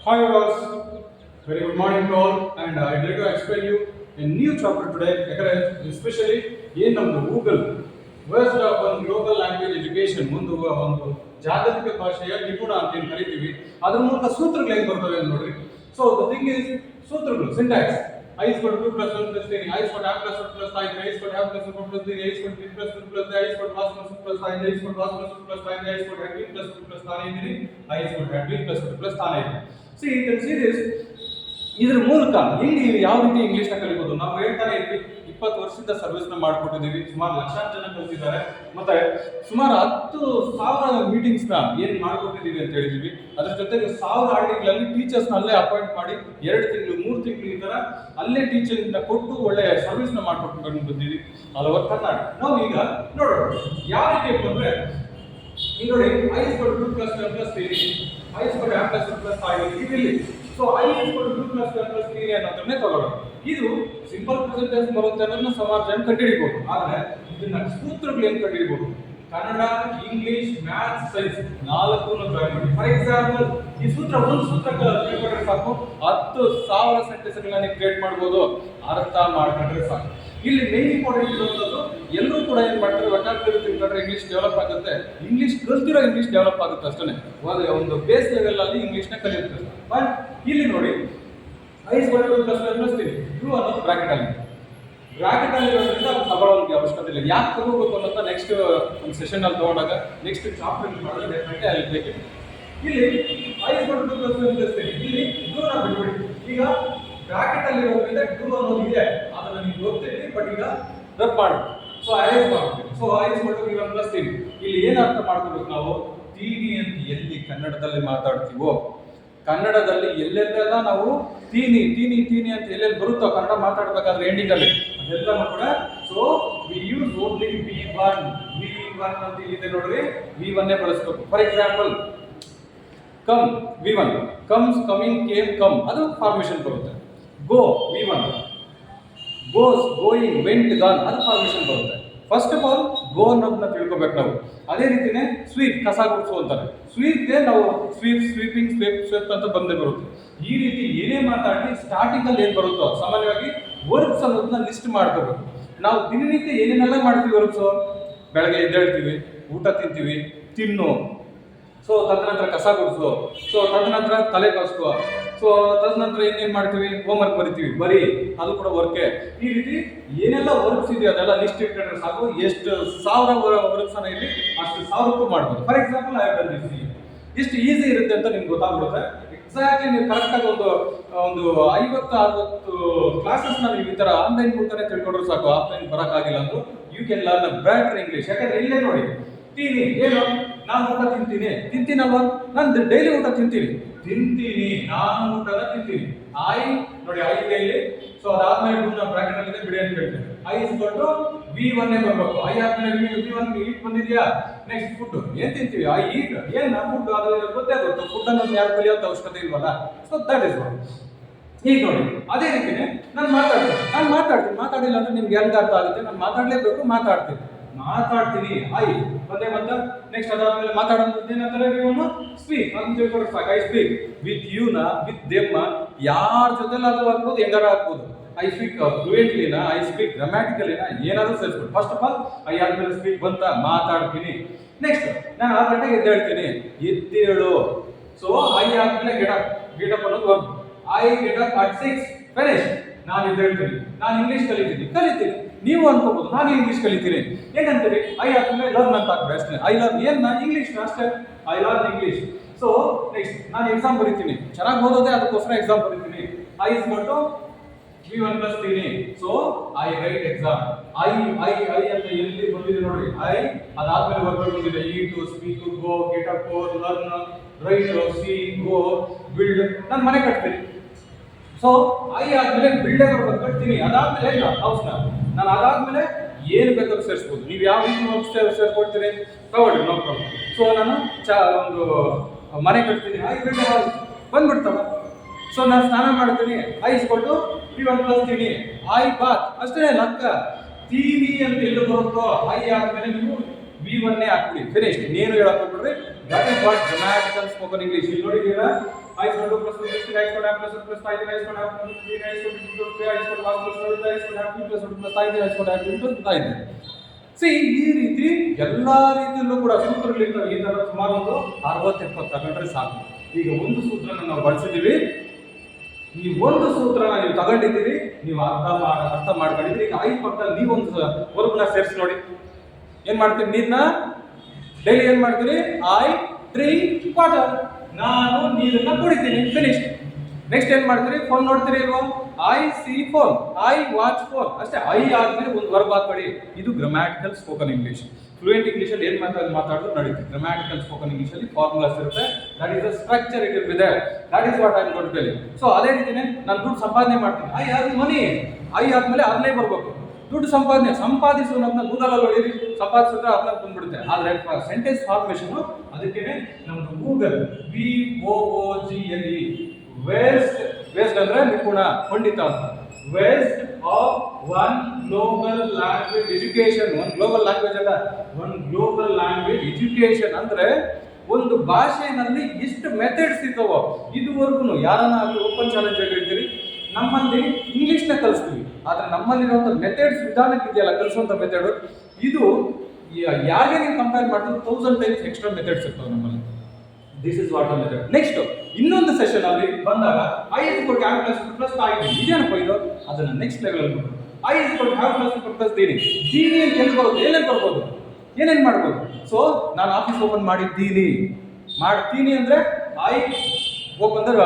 Hi viewers, very good morning to all and uh, I'd like to explain you a new chapter today ಯಾಕಂದ್ರೆ especially ಏನ್ ನಮ್ದು Google worst of ಒಂದು global language education ಮುಂದೆ ಒಂದು ಜಾಗತಿಕ ಭಾಷೆಯ ನಿಪುಣ ಅಂತ ಏನ್ ಕರಿತೀವಿ ಅದ್ರ ಮೂಲಕ ಸೂತ್ರಗಳು ಹೆಂಗ್ ಬರ್ತವೆ ಅಂತ ನೋಡ್ರಿ ಸೊ ದ ಥಿಂಗ್ ಇಸ್ ಸೂತ್ರಗಳು syntax I square two plus one plus three I square have plus one plus five I square have plus one plus three I square three plus one plus I square was plus one plus five I square was plus one plus five I square have been plus one plus ತಾನೇ ಇದ್ದೀನಿ I square have been plus one plus ತಾನೇ ಇದೆ see you can see this ಇದ್ರ ಮೂಲಕ ಇಲ್ಲಿ ಯಾವ ರೀತಿ ಇಂಗ್ಲೀಷ್ನ ಕಲಿಬೋದು? ನಾವು ಹೇಳ್ತಾನೆ ಇದ್ವಿ ಇಪ್ಪತ್ತು ವರ್ಷದಿಂದ ಸರ್ವಿಸ್ನ ಮಾಡ್ಕೊಟ್ಟಿದ್ದೀವಿ. ಸುಮಾರು ಲಕ್ಷಾಂತರ ಜನ ಕಲಿತಿದ್ದಾರೆ. ಮತ್ತೆ ಸುಮಾರು ಹತ್ತು ಸಾವಿರ ಮೀಟಿಂಗ್ಸ್ನ ಏನ್ ಮಾಡಿಕೊಟ್ಟಿದ್ದೀವಿ ಅಂತ ಹೇಳಿದೀವಿ ಅದ್ರ ಜೊತೆಗೆ ಸಾವಿರ ಹಳ್ಳಿಗಳಲ್ಲಿ ಟೀಚರ್ಸ್ನ ಅಲ್ಲೇ ಅಪಾಯಿಂಟ್ ಮಾಡಿ ಎರಡು ತಿಂಗಳು, ಮೂರು ತಿಂಗಳು ಈ ತರ ಅಲ್ಲೇ ಟೀಚರ್ನ ಕೊಟ್ಟು ಒಳ್ಳೆ ಸರ್ವಿಸ್ನ ಮಾಡ್ಕೊಟ್ಟು ಬಂದಿದ್ದೀವಿ. ಆಲ್ ಓವರ್ ಕರ್ನಾಟಕ ನಾವು ಈಗ ನೋಡೋಣ. ಯಾವ ರೀತಿ ಅಂದ್ರೆ ಈಗ ನೋಡಿ ಐಸ್ ಕೊಟ್ಟು two plus I square are plus plus five ಇಲ್ಲಿ so I square two plus plus three ಅನ್ನೋದನ್ನೇ ತಗೊಳ್ಳೋಣ ಇದು ಸಿಂಪಲ್ ಪ್ರೆಸೆಂಟೇಜ್ ಬರುತ್ತೆ ಅನ್ನೋದನ್ನ ಸಮಾಜ ಜನ ಕಂಡುಹಿಡಿಬಹುದು ಆದರೆ ಇದನ್ನ ಸೂತ್ರಗಳು ಏನ್ ಕಂಡುಹಿಡಿಬಹುದು ಕನ್ನಡ, ಇಂಗ್ಲಿಷ್ ಮ್ಯಾಥ್ಸ್ ಸೈನ್ಸ್ ನಾಲ್ಕು ಜಾಯಿನ್ ಮಾಡಿ. ಫಾರ್ ಎಕ್ಸಾಂಪಲ್ ಈ ಸೂತ್ರ ಒಂದು ಸೂತ್ರಗಳ ತಿಳ್ಕೊಂಡ್ರೆ ಸಾಕು. ಹತ್ತು ಸಾವಿರ ಸೆಂಟೆನ್ಸ್ಗಳನ್ನ ಕ್ರಿಯೇಟ್ ಮಾಡ್ಬೋದು. ಅರ್ಥ ಮಾಡ್ಕೊಂಡ್ರೆ ಸಾಕು. ಇಲ್ಲಿ ಮೇನ್ ಇಂಪಾರ್ಟೆಂಟ್ ಇರುವಂತದ್ದು ಎಲ್ಲರೂ ಕೂಡ ಏನು ಮಾಡ್ತಾರೆ ವಕಾಲತಿ ತಿಳ್ಕೊಂಡ್ರೆ ಇಂಗ್ಲೀಷ್ ಡೆವಲಪ್ ಆಗುತ್ತೆ. ಇಂಗ್ಲೀಷ್ ಕಲ್ತಿರೋ ಇಂಗ್ಲೀಷ್ ಡೆವಲಪ್ ಆಗುತ್ತೆ ಅಷ್ಟೇ ಒಂದು ಬೇಸ್ ಲೆವೆಲ್ ಅಲ್ಲಿ ಇಂಗ್ಲಿಷ್ನ ಕಲಿಯುತ್ತೆ ಬಟ್ ಇಲ್ಲಿ ನೋಡಿ ಐಸ್ ಒಂದು ಪ್ಲಸ್ ಅನ್ನಿಸ್ತೀನಿ. ಟ್ರೂ ಅನ್ನೋದು ಬ್ರಾಕೆಟ್ ಅಲ್ಲಿ? ಬ್ರಾಕೆಟ್ ಅಲ್ಲಿ ಇರೋದ್ರಿಂದ ಅದು ತಗೊಳ್ಳೋದಕ್ಕೆ ಅವಶ್ಯಕತೆ ಇಲ್ಲ. ಯಾಕೆ ತಗೋಬೇಕು ಅನ್ನೋದು ನೆಕ್ಸ್ಟ್ ಒಂದು ಸೆಷನ್ ಅಲ್ಲಿ ತಗೊಂಡಾಗ ನೆಕ್ಸ್ಟ್ ಚಾಪ್ಟರ್ ಮಾಡಿದ್ರೆ ಡೆಫಿನೆಟ್ಲಿ ಅಲ್ಲಿ ಬೇಕಿದೆ ಇಲ್ಲಿ ಐಸ್ ಬಟನ್ ಪ್ಲಸ್ ಅನ್ನಿಸ್ತೀನಿ. ಇಲ್ಲಿ ದೂರ ಬಿಟ್ಬಿಡಿ. ಈಗ ಬ್ರಾಕೆಟ್ ಅಲ್ಲಿ ಇರೋದ್ರಿಂದ ಟೂ ಅನ್ನೋದು ಇದೆ ಅದನ್ನ ನೀವು ಗೊತ್ತಿದೆ ಬಟ್ ಈಗ ರಬ್ ಮಾಡಿ ಸೊ ಐಸ್ ಮಾಡ್ತೀವಿ ಸೊ ಐಸ್ ಬಟನ್ ಈಗ ಪ್ಲಸ್ ತೀನಿ ಇಲ್ಲಿ ಏನು ಅರ್ಥ ಮಾಡ್ಕೋಬೇಕು ನಾವು? ತೀನಿ ಅಂತ ಎಲ್ಲಿ ಕನ್ನಡದಲ್ಲಿ ಮಾತಾಡ್ತೀವೋ? ಕನ್ನಡದಲ್ಲಿ ಎಲ್ಲೆಲ್ಲೆಲ್ಲ ನಾವು ತೀನಿ ತೀನಿ ತೀನಿ ಅಂತ ಎಲ್ಲೆಲ್ಲಿ ಬರುತ್ತೋ ಕನ್ನಡ ಮಾತಾಡ್ಬೇಕಾದ್ರೆ ಎಂಡಿಂಗ್ ಅಲ್ಲಿ ಅದೆಲ್ಲ ಕೂಡ so we use only V one V one ಅಂತ ಇಲ್ಲಿದೆ ನೋಡ್ರಿ? ವಿ ಒನ್ನೇ ಬಳಸ್ಬೇಕು. For example come V one comes coming came come ಅದು ಫಾರ್ಮೇಶನ್ ಬರುತ್ತೆ. Go V one goes going went gone ಅದು ಫಾರ್ಮೇಶನ್ ಬರುತ್ತೆ. ಫಸ್ಟ್ ಆಫ್ ಆಲ್ ಗೋ ಅನ್ನೋದನ್ನ ತಿಳ್ಕೊಬೇಕು ನಾವು. ಅದೇ ರೀತಿನೇ ಸ್ವೀಪ್ ಕಸ ಗುಡಿಸು ಅಂತಾರೆ. ಸ್ವೀಪ್ಗೆ ನಾವು ಸ್ವೀಪ್ ಸ್ವೀಪಿಂಗ್ ಸ್ವೀಪ್ ಸ್ವೀಪ್ ಅಂತ ಬಂದೇ ಬರುತ್ತೆ. ಈ ರೀತಿ ಏನೇ ಮಾತಾಡಿ ಸ್ಟಾರ್ಟಿಂಗ್ ಅಲ್ಲಿ ಏನ್ ಬರುತ್ತೋ, ಸಾಮಾನ್ಯವಾಗಿ ವರ್ಕ್ಸ್ ಅನ್ನೋದನ್ನ ಲಿಸ್ಟ್ ಮಾಡ್ಕೋಬೇಕು. ನಾವು ದಿನನಿತ್ಯ ಏನೇನೆಲ್ಲ ಮಾಡ್ತೀವಿ ವರ್ಬ್ಸು ಬೆಳಗ್ಗೆ ಎದ್ದೇಳ್ತೀವಿ, ಊಟ ತಿಂತೀವಿ, ತಿನ್ನು. ಸೊ ತದನಂತರ ಕಸ ಗುಡಿಸು ಸೊ ತದನಂತರ ತಲೆ ಕಸ್ಕೋ ಸೊ ತದನಂತರ ಇನ್ನೇನು ಮಾಡ್ತೀವಿ? ಹೋಮ್ ವರ್ಕ್ ಬರಿತೀವಿ. ಬರೀ ಅದು ಕೂಡ ವರ್ಕೆ ಈ ರೀತಿ ಏನೆಲ್ಲ ವರ್ಕ್ಸ್ ಇದೆಯೋ ಅದೆಲ್ಲ ಲಿಸ್ಟ್ ಇಟ್ಕೊಂಡ್ರೆ ಸಾಕು. ಎಷ್ಟು ಸಾವಿರ ವರ್ಕ್ಸ್ ಅನ್ನ ಇಲ್ಲಿ ಅಷ್ಟು ಸಾವಿರಕ್ಕೂ ಮಾಡ್ಬೋದು. For example I done this ಎಷ್ಟು ಈಸಿ ಇರುತ್ತೆ ಅಂತ ನಿಮ್ಗೆ ಗೊತ್ತಾಗ್ಬಿಡುತ್ತೆ. ಎಕ್ಸಾಕ್ಟ್ಲಿ ನೀವು ಕರೆಕ್ಟಾಗಿ ಒಂದು ಒಂದು ಐವತ್ತು, ಅರವತ್ತು ಕ್ಲಾಸಸ್ ನೀವು ಈ ಥರ ಆನ್ಲೈನ್ ಮೂಲಕನೇ ತಿಳ್ಕೊಂಡ್ರೆ ಸಾಕು. ಆಫ್ಲೈನ್ ಬರೋಕ್ಕಾಗಿಲ್ಲ ಅಂದ್ರು you can learn better English ಯಾಕಂದ್ರೆ ಇಲ್ಲೇ ನೋಡಿ. ಟಿವಿ ಏನು ನಾನು ಊಟ ತಿಂತೀನಿ. ತಿಂತೀನಲ್ವಾ? ನಾನು ಡೈಲಿ ಊಟ ತಿಂತೀನಿ. ತಿಂತೀನಿ. ನಾನು ಊಟನ ತಿಂತೀನಿ. ಐ ನೋಡಿ ಐ ಇದೆ ಸೊ ಅದಾದ್ಮೇಲೆ ಟೂ ನ ಬ್ರಾಕೆಟ್ ಅಲ್ಲಿ ಬಿಡಿ ಅಂತ ಹೇಳ್ತೀನಿ. ಐ ಇಸ್ಕೊಂಡು ವಿ ಒನ್ ಬರಬೇಕು. ಐ ಆದ್ಮೇಲೆ ವಿ ವಿ ಒನ್ ಈಟ್ ಬಂದಿದ್ಯಾ? ನೆಕ್ಸ್ಟ್ ಫುಡ್ ಏನ್ ತಿಂತೀವಿ? ಐ ಈಟ್ ಏನ್ ಫುಡ್ ಅದು ಗೊತ್ತೇ ಗೊತ್ತು. ಫುಡ್ ಅನ್ನು ಯಾರು ಕಲಿಯೋಂತ ಅವಶ್ಯಕತೆ ಇಲ್ವಲ್ಲ? ಸೊ ದಟ್ ಇಸ್ ಒನ್ ಈಗ ನೋಡಿ, ಅದೇ ರೀತಿನೇ ನಾನು ಮಾತಾಡ್ತೀನಿ. ನಾನು ಮಾತಾಡ್ತೀನಿ. ಮಾತಾಡಿಲ್ಲ ಅಂದ್ರೆ ನಿಮ್ಗೆ ಹೆಂಗೆ ಅರ್ಥ ಆಗುತ್ತೆ? ನಾನು ಮಾತಾಡಲೇಬೇಕು, ಮಾತಾಡ್ತೀನಿ. ಮಾತಾಡ್ತೀನಿ. ಐ ಒಂದೇ ಮತ್ತೆ ನೆಕ್ಸ್ಟ್ ಅದಾದ್ಮೇಲೆ ಮಾತಾಡೋದು ಏನಂತಾರೆ ನೀವು ಸ್ಪೀಕ್ ಅಂತ ಸಾಕು ಐ ಸ್ಪೀಕ್ ವಿತ್ ಯೂನ ವಿತ್ ದೆಮ್ಮ ಯಾರ ಜೊತೆಲಾದ್ರೂ ಆಗ್ಬೋದು ಎಂಗಾರ ಆಗ್ಬೋದು. ಐ ಸ್ಪೀಕ್ ಫ್ಲೂಯೆಂಟ್ಲಿನ ಐ ಸ್ಪೀಕ್ ಗ್ರಾಮ್ಯಾಟಿಕಲಿನ ಏನಾದರೂ ಸೇರಿಸ್ಬೋದು ಫಸ್ಟ್ ಆಫ್ ಆಲ್ ಐ ಆದ್ಮೇಲೆ ಸ್ಪೀಕ್ ಬಂತ, ಮಾತಾಡ್ತೀನಿ. ನೆಕ್ಸ್ಟ್ ನಾನು ಆರು ಗಂಟೆಗೆ ಎದ್ದೇಳ್ತೀನಿ ಎದ್ದೇಳು. ಸೊ ಐ ಆದ್ಮೇಲೆ ಗೆಟ್ ಅಪ್ ಗೆಟ್ ಅಪ್ ಅನ್ನೋದು ಒಂದು. I up at six finish ನಾನು ಎದ್ದೇಳ್ತೀನಿ ನಾನು ಇಂಗ್ಲೀಷ್ ಕಲಿತೀನಿ. ಕಲಿತೀನಿ. ನೀವು ಅನ್ಕೋಬಹುದು, ನಾನು ಇಂಗ್ಲೀಷ್ ಕಲಿತೀನಿ. ಏನಂತೀರಿ? ಐ ಆದ್ಮೇಲೆ ಲರ್ನ್ ಅಂತ ಹಾಕ್ಬೇಕು ಅಷ್ಟೇ ಐ ಲರ್ನ್ ಏನ್ ನಾನು ಇಂಗ್ಲೀಷ್ ಅಷ್ಟೇ? I learn English so next ನಾನು ಎಕ್ಸಾಮ್ ಬರೀತೀನಿ. ಚೆನ್ನಾಗಿ ಓದೋದೇ ಅದಕ್ಕೋಸ್ಕರ ಎಕ್ಸಾಮ್ ಬರೀತೀನಿ. ಐ ಇಸ್ ಇಸ್ಬಿಟ್ಟು V one plus ತೀನಿ so I write exam I I I ಅಂತ ಎಲ್ಲಿ ಬಂದಿದೆ ನೋಡಿ. ಐ ಅದಾದ್ಮೇಲೆ ವರ್ಗಗಳು ಬಂದಿದೆ ಈ to speak go get up learn write see go build ನಾನು ಮನೆ ಕಟ್ತೀನಿ. ಸೊ ಐ ಆದ್ಮೇಲೆ ಬಿಲ್ಡರ್ ಕಟ್ತೀನಿ. ಅದಾದ್ಮೇಲೆ ಹೌಸ್ನ ನಾನು ಅದಾದ್ಮೇಲೆ ಏನು ಬೇಕಾದ್ರೂ ಸೇರಿಸ್ಬೋದು. ನೀವು ಯಾವ ರೀತಿ ವರ್ಕ್ ಸೇರ್ಕೊಳ್ತೀರಿ ತಗೊಳ್ಳಿ ನೋ ಪ್ರಾಬ್ಲಮ್ ಸೊ ನಾನು ಚಾ, ಒಂದು ಮನೆ ಕಟ್ತೀನಿ. ಐ ಬಿಲ್ಡ್ ಸೊ ನಾನು ಸ್ನಾನ ಮಾಡ್ತೀನಿ. ಐ ಇಸ್ಕೊಟ್ಟು ವಿ ಒನ್ ಪ್ಲಸ್ ತೀನಿ ಐ ಬಾತ್ ಅಷ್ಟೇ ಲಕ್ಕ. ತೀನಿ ಅಂತ ಎಲ್ಲಿ ಬರುತ್ತೋ ಐ ಆದ್ಮೇಲೆ ನೀವು ವಿ ಒನ್ನೇ ಹಾಕ್ಬಿಡಿ. ಫಿನಿಶ್ ಇನ್ನೇನು ಹೇಳಕ್ ಹೋಗ್ಬಿಡ್ರಿ. That is what grammatical spoken English ಇಲ್ಲಿ ನೋಡಿದ್ದೀರಾ I square plus sixteen I square plus plus ಐದು I square plus three I square into three I square plus plus I square two plus plus ಐದು I square into ಇದೆ see ಈ ರೀತಿ ಎಲ್ಲ ರೀತಿಯಲ್ಲೂ ಕೂಡ ಸೂತ್ರಗಳಿಂದ ಈ ತರ ಸುಮಾರು ಒಂದು ಅರವತ್ತು ಎಪ್ಪತ್ತು ತಗೊಂಡ್ರೆ ಸಾಕು. ಈಗ ಒಂದು ಸೂತ್ರನ ನಾವು ಬಳಸಿದ್ದೀವಿ. ಈ ಒಂದು ಸೂತ್ರನ ನೀವು ತಗೊಂಡಿದ್ದೀರಿ, ನೀವು ಅರ್ಥ ಅರ್ಥ ಮಾಡ್ಕೊಂಡಿದ್ದೀರಿ. ಈಗ ಐದು ಪಕ್ಕದಲ್ಲಿ ನೀವೊಂದು ವರ್ಗನ ಸೇರಿಸಿ ನೋಡಿ. ಏನು ಮಾಡ್ತೀರಿ ನೀರ್ನ? ಡೈಲಿ ಏನು ಮಾಡ್ತೀರಿ? ಐ ಡ್ರಿಂಕ್ ವಾಟರ್ ನಾನು ನೀರನ್ನ ಕುಡಿತೀನಿ. ಫಿನಿಶ್ ನೆಕ್ಸ್ಟ್ ಏನ್ ಮಾಡ್ತೀರಿ? ಫೋನ್ ನೋಡ್ತೀರಿ ಇಲ್ವಾ I see phone I watch phone ಅಷ್ಟೇ ಐ ಆದ್ಮೇಲೆ ಒಂದು ವರ್ಬ್ ಹಾಕೊಳ್ಳಿ ಇದು grammatical spoken English fluent English ಅಲ್ಲಿ ಏನ್ ಮಾತಾಡ್ ಮಾತಾಡೋದು ನಡೀತೀವಿ ಗ್ರಾಮ್ಯಾಟಿಕಲ್ ಸ್ಪೋಕನ್ ಇಂಗ್ಲಿಷ್ ಅಲ್ಲಿ ಫಾರ್ಮುಲಾಸ್ ಇರುತ್ತೆ. That is a structure it ಇದೆ that is what I tell so ಅದೇ ರೀತಿನೇ ನಾನು ದುಡ್ಡು ಸಂಪಾದನೆ ಮಾಡ್ತೀನಿ. ಐ ಹ್ಯಾವ್ ಮನಿ ಐ ಆದ್ಮೇಲೆ ಅರ್ನೇ ಬರ್ಬೇಕು. ದುಡ್ಡು ಸಂಪಾದನೆ ಸಂಪಾದಿಸು ನಮ್ಮ ಗೂಗಲ್ ಅಲ್ಲಿ ಹೊಡೀರಿ ಸಂಪಾದಿಸಿದ್ರೆ ಅದನ್ನ ಬಂದ್ಬಿಡುತ್ತೆ. ಆದರೆ ಸೆಂಟೆನ್ಸ್ ಫಾರ್ಮೇಶನ್ ಅದಕ್ಕೆ ನಮ್ದು Google V O O G L E waste waste ಅಂದ್ರೆ ನಿಪುಣ ಅಂತ. Waste of one global language education one global language ಅಲ್ಲ ಒನ್ ಗ್ಲೋಬಲ್ ಲ್ಯಾಂಗ್ವೇಜ್ ಎಜುಕೇಶನ್ ಅಂದ್ರೆ ಒಂದು ಭಾಷೆನಲ್ಲಿ ಇಷ್ಟು ಮೆಥಡ್ಸ್ ಇದ್ದವೋ. ಇದುವರೆಗೂ ಯಾರನ್ನ ಓಪನ್ ಚಾಲೆಂಜ್ ಹೇಳ್ತೀರಿ ನಮ್ಮಲ್ಲಿ ಇಂಗ್ಲೀಷ್ನ ಕಲಿಸ್ತೀವಿ. ಆದರೆ ನಮ್ಮಲ್ಲಿರುವಂಥ ಮೆಥಡ್ಸ್ ವಿಧಾನಕ್ಕೆ ಇದೆಯಲ್ಲ ಕಲಿಸುವಂಥ ಮೆಥಡ್ ಇದು ಯಾರಿಗೆ ನೀವು ಕಂಪೇರ್ ಮಾಡಿದ್ರು ತೌಸಂಡ್ ಟೈಮ್ಸ್ ಎಕ್ಸ್ಟ್ರಾ ಮೆಥಡ್ಸ್ ಇರ್ತವೆ ನಮ್ಮಲ್ಲಿ. This is what method next ಇನ್ನೊಂದು ಸೆಷನ್ ಅಲ್ಲಿ ಬಂದಾಗ ಐ ಇಸ್ ಕೊಟ್ಟು ಹ್ಯಾವ್ ಪ್ಲಸ್ ಪ್ಲಸ್ ಆಗಿದೆ ಇದೇನಪ್ಪ ಇದು? ಅದನ್ನ ನೆಕ್ಸ್ಟ್ ಲೆವೆಲ್ ಐ ಇಸ್ ಕೊಟ್ಟು ಹ್ಯಾವ್ ಪ್ಲಸ್ ಪ್ಲಸ್ ದೀನಿ ದೀನಿ ಅಂತ ಎಲ್ಲಿ ಏನೇನು ಬರ್ಬೋದು? ಏನೇನು ಮಾಡ್ಬೋದು? ಸೊ ನಾನು ಆಫೀಸ್ ಓಪನ್ ಮಾಡಿದ್ದೀನಿ. ಮಾಡ್ತೀನಿ ಅಂದ್ರೆ ಐ ಓಪನ್ ದ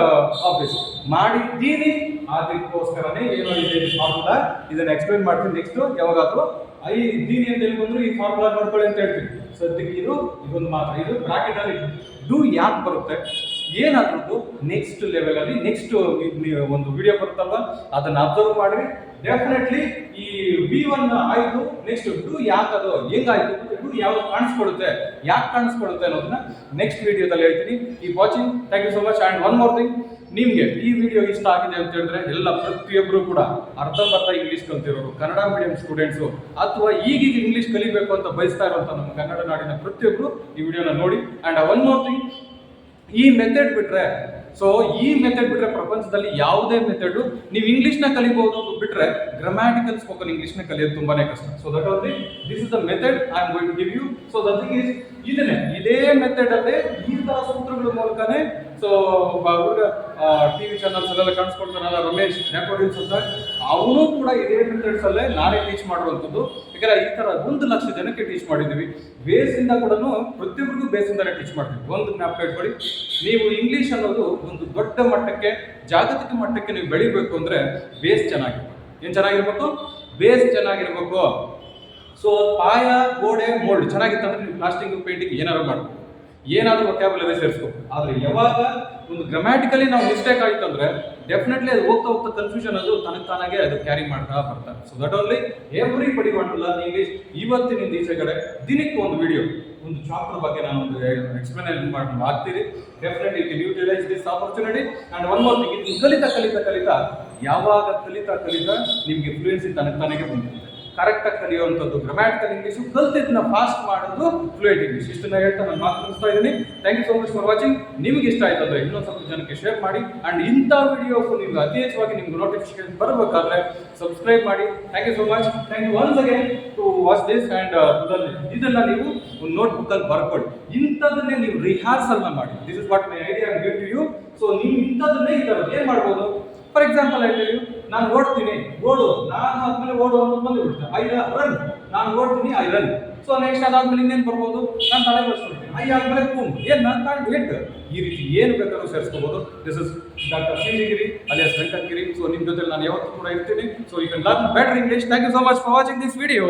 ಆಫೀಸ್ ಮಾಡಿದ್ದೀನಿ. ಅದಕ್ಕೋಸ್ಕರನೇ ಏನೋ ಇದೆ ಫಾರ್ಮುಲಾ ಇದನ್ನ ಎಕ್ಸ್ಪ್ಲೈನ್ ಮಾಡ್ತೀನಿ ನೆಕ್ಸ್ಟ್ ಯಾವಾಗಾದ್ರೂ ಐ ಇದ್ದೀನಿ ಅಂತ ಹೇಳಿ ಬಂದ್ರು ಈ ಫಾರ್ಮುಲಾ ನೋಡ್ಕೊಳ್ಳಿ ಅಂತ ಹೇಳ್ತೀನಿ. ಸದ್ಯಕ್ಕೆ ಇದು, ಇದೊಂದು ಮಾತ್ರ. ಇದು ಬ್ರಾಕೆಟ್ ಅಲ್ಲಿ ಡೂ ಯಾಕೆ ಬರುತ್ತೆ? ಏನಾದ್ರೂ ನೆಕ್ಸ್ಟ್ ಲೆವೆಲ್ ಅಲ್ಲಿ ನೆಕ್ಸ್ಟ್ ಒಂದು ವಿಡಿಯೋ ಬರುತ್ತಲ್ಲ ಅದನ್ನ ಅಬ್ಸರ್ವ್ ಮಾಡಿ ಡೆಫಿನೆಟ್ಲಿ ಈ ವಿ ಒನ್ ಆಯ್ತು ನೆಕ್ಸ್ಟ್ ಡೂ ಯಾಕೆ ಅದು ಹೆಂಗಾಯ್ತು? ಡೂ ಯಾವ ಕಾಣಿಸ್ಕೊಡುತ್ತೆ? ಯಾಕೆ ಕಾಣಿಸ್ಕೊಡುತ್ತೆ ಅನ್ನೋದನ್ನ ನೆಕ್ಸ್ಟ್ ವಿಡಿಯೋದಲ್ಲಿ ಹೇಳ್ತೀನಿ. ಈ watching thank you so much and one more thing ನಿಮಗೆ ಈ ವಿಡಿಯೋ ಇಷ್ಟ ಆಗಿದೆ ಅಂತ ಹೇಳಿದ್ರೆ ಎಲ್ಲ ಪ್ರತಿಯೊಬ್ಬರು ಕೂಡ ಅರ್ಧಂಬರ್ಧ ಇಂಗ್ಲಿಷ್ ಕಲ್ತಿರೋರು, ಕನ್ನಡ ಮೀಡಿಯಂ ಸ್ಟೂಡೆಂಟ್ಸು ಅಥವಾ ಈಗೀಗ ಇಂಗ್ಲಿಷ್ ಕಲಿಬೇಕು ಅಂತ ಬಯಸ್ತಾ ಇರುವಂತ ನಮ್ಮ ಕನ್ನಡ ನಾಡಿನ ಪ್ರತಿಯೊಬ್ಬರು ಈ ವಿಡಿಯೋನ ನೋಡಿ. ಅಂಡ್ ಒನ್ ಮೋರ್ ಥಿಂಗ್ ಈ ಮೆಥಡ್ ಬಿಟ್ರೆ ಸೊ ಈ ಮೆಥಡ್ ಬಿಟ್ರೆ ಪ್ರಪಂಚದಲ್ಲಿ ಯಾವುದೇ ಮೆಥಡ್ ನೀವು ಇಂಗ್ಲಿಷ್ನ ಕಲಿಬಹುದು ಅಂತ ಬಿಟ್ರೆ ಗ್ರಾಮ್ಯಾಟಿಕಲ್ ಸ್ಪೋಕನ್ ಇಂಗ್ಲಿಷ್ನ ಕಲಿಯೋದು ತುಂಬಾನೇ ಕಷ್ಟ. So that only this is the method I am going give you so the thing is ಇದನ್ನೇ, ಇದೇ ಮೆಥಡ್ ಅಲ್ಲೇ ಈ ತರ ಸೂತ್ರಗಳ ಮೂಲಕನೇ ಸೊ ಹುಡುಗ ಟಿವಿ ಚಾನಲ್ಸ್ ಅಲ್ಲೆಲ್ಲ ಕಾಣಿಸ್ಕೊಳ್ತಾನಲ್ಲ ರಮೇಶ್ ರೆಕಾರ್ಡಿಂಗ್ಸ್ ಅಂತ, ಅವನು ಕೂಡ ಇದೇ ಮೆಥಡ್ಸ್ ಅಲ್ಲೇ ನಾನೇ ಟೀಚ್ ಮಾಡುವಂಥದ್ದು. ಯಾಕಂದ್ರೆ ಈ ತರ ಒಂದು ಲಕ್ಷ ಜನಕ್ಕೆ ಟೀಚ್ ಮಾಡಿದ್ದೀವಿ. ಬೇಸಿಂದ ಕೂಡ ಪ್ರತಿಯೊಬ್ಬರಿಗೂ ಇಂದಾನೆ ಟೀಚ್ ಮಾಡ್ತೀವಿ. ಒಂದು ಜ್ಞಾಪಕ ಇಟ್ಕೊಳ್ಳಿ. ನೀವು ಇಂಗ್ಲಿಷ್ ಅನ್ನೋದು ಒಂದು ದೊಡ್ಡ ಮಟ್ಟಕ್ಕೆ, ಜಾಗತಿಕ ಮಟ್ಟಕ್ಕೆ ನೀವು ಬೆಳಿಬೇಕು ಅಂದ್ರೆ ಬೇಸ್ ಚೆನ್ನಾಗಿರ್ಬೇಕು. ಏನ್ ಚೆನ್ನಾಗಿರ್ಬೇಕು? ಬೇಸ್ ಚೆನ್ನಾಗಿರ್ಬೇಕು. ಸೊ ಪಾಯ, ಗೋಡೆ ಮೋಲ್ಡ್ ಚೆನ್ನಾಗಿತ್ತಂದ್ರೆ ನೀವು ಪ್ಲಾಸ್ಟಿಂಗ್ ಪೇಂಟಿಂಗ್ ಏನಾದ್ರು ಮಾಡ್ಬೋದು. ಏನಾದರೂ ವೊಕ್ಯಾಬುಲರಿ ಸೇರಿಸ್ಬೋದು ಆದ್ರೆ ಯಾವಾಗ ಒಂದು ಗ್ರಾಮ್ಯಾಟಿಕಲಿ ನಾವು ಮಿಸ್ಟೇಕ್ ಆಯಿತು ಅಂದ್ರೆ ಡೆಫಿನೆಟ್ಲಿ ಅದು ಹೋಗ್ತಾ ಹೋಗ್ತಾ ಕನ್ಫ್ಯೂಷನ್ ಅದು ತನಗೆ ತಾನಾಗೆ ಅದು ಕ್ಯಾರಿ ಮಾಡ್ತಾ ಬರ್ತಾರೆ ಸೊ ದಟ್ ಓನ್ಲಿ ಎವ್ರಿ ಬಡಿ ಮಾಡಲ್ಲ ಇಂಗ್ಲೀಷ್ ಇವತ್ತಿನಿಂದ ಈಚೆ ಕಡೆ ದಿನಕ್ಕೆ ಒಂದು ವಿಡಿಯೋ ಒಂದು ಚಾಪ್ಟರ್ ಬಗ್ಗೆ ನಾನು ಒಂದು ಎಕ್ಸ್ಪ್ಲೇನ್ ಮಾಡಿ ಆಗ್ತೀರಿ definitely you can utilise this opportunity and one more thing ಕಲಿತಾ ಕಲಿತಾ ಕಲಿತಾ, ಯಾವಾಗ ಕಲಿತಾ ಕಲಿತಾ ನಿಮಗೆ ಫ್ಲೂಯೆನ್ಸಿ ತನಗೆ ತಾನಾಗೆ ಬಂದಿರುತ್ತೆ ಕರೆಕ್ಟಾಗಿ ಕಲಿಯುವಂಥದ್ದು. ಗ್ರಾಮ್ಯಾಟಿಕಲ್ ಇಂಗ್ಲೀಷು ಕಲ್ತಿದ್ದನ್ನ ಫಾಸ್ಟ್ ಮಾಡೋದು ಫ್ಲೂಯೆಂಟ್ ಇಂಗ್ಲೀಷ್ ಇಷ್ಟನ್ನ ಹೇಳ್ತಾ ನಾನು ಮಾತು ಮುಗಿಸ್ತಾ ಇದ್ದೀನಿ. Thank you so much for watching ನಿಮ್ಗೆ ಇಷ್ಟ ಆಯ್ತು ಇನ್ನೊಂದು ಸ್ವಲ್ಪ ಜನಕ್ಕೆ ಶೇರ್ ಮಾಡಿ. ಆ್ಯಂಡ್ ಇಂಥ ವಿಡಿಯೋಸ್ ನಿಮ್ಗೆ ಅತಿ ಹೆಚ್ಚಾಗಿ ನಿಮ್ಗೆ ನೋಟಿಫಿಕೇಶನ್ ಬರಬೇಕಾದ್ರೆ ಸಬ್ಸ್ಕ್ರೈಬ್ ಮಾಡಿ. Thank you so much thank you once again to watch this and ಇದನ್ನ ನೀವು ಒಂದು ನೋಟ್ಬುಕ್ಕಲ್ಲಿ ಬರ್ಕೊಳ್ಳಿ. ಇಂಥದನ್ನೇ ನೀವು ರಿಹಾರ್ಸಲ್ನ ಮಾಡಿ. This is what my idea give to you so ನೀವು ಇಂಥದನ್ನೇ ಈ ಏನು ಮಾಡ್ಬೋದು? ಫಾರ್ ಎಕ್ಸಾಂಪಲ್ ಹೇಳ್ತೀವಿ ನಾನು ಓಡ್ತೀನಿ, ಓಡು. ನಾನು ಆದ್ಮೇಲೆ ಓಡು ಅನ್ನೋದು ಬಂದುಬಿಡುತ್ತೆ ಐ ರನ್ ನಾನು ಓಡ್ತೀನಿ ಐ ರನ್ ಸೊ ನೆಕ್ಸ್ಟ್ ಅದಾದ್ಮೇಲೆ ಇನ್ನೇನು ಬರ್ಬೋದು? ನಾನು ತಲೆ ಬರ್ಸ್ಕೊಳ್ತೀನಿ ಐ ಆದ್ಮೇಲೆ ಕೂಮ್ ಏನು ನಾನು ತಾಂಡ್ ವೆಟ್ ಈ ರೀತಿ ಏನು ಬೇಕಾದ್ರೂ ಸೇರಿಸ್ಕೋಬಹುದು this is doctor Singiri alias Venkatagiri so ನಿಮ್ಮ ಜೊತೆ ನಾನು ಯಾವತ್ತೂ ಕೂಡ ಇರ್ತೀನಿ. So you can learn better English thank you so much for watching this video